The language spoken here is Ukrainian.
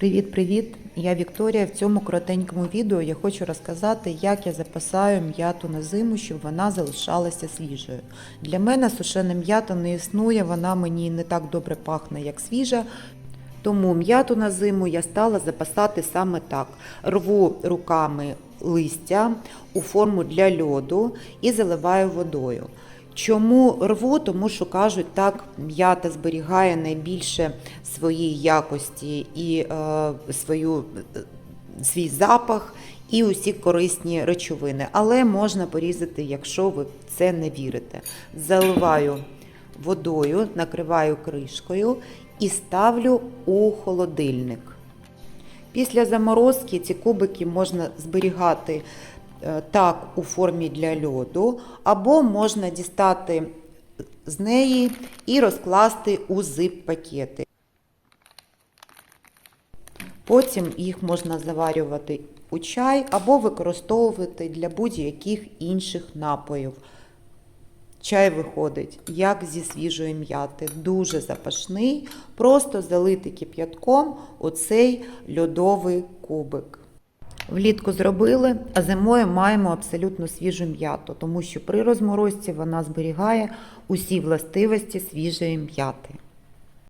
Привіт-привіт! Я Вікторія. В цьому коротенькому відео я хочу розказати, як я запасаю м'яту на зиму, щоб вона залишалася свіжою. Для мене сушена м'ята не існує, вона мені не так добре пахне, як свіжа. Тому м'яту на зиму я стала запасати саме так. Рву руками листя у форму для льоду і заливаю водою. Чому рву? Тому що кажуть, так м'ята зберігає найбільше свої якості і е, свою, е, свій запах і усі корисні речовини. Але можна порізати, якщо ви в це не вірите. Заливаю водою, накриваю кришкою і ставлю у холодильник. Після заморозки ці кубики можна зберігати так у формі для льоду, або можна дістати з неї і розкласти у зип-пакети. Потім їх можна заварювати у чай або використовувати для будь-яких інших напоїв. Чай виходить, як зі свіжої м'яти, дуже запашний, просто залити кип'ятком оцей льодовий кубик. Влітку зробили, а зимою маємо абсолютно свіжу м'яту, тому що при розморозці вона зберігає усі властивості свіжої м'яти.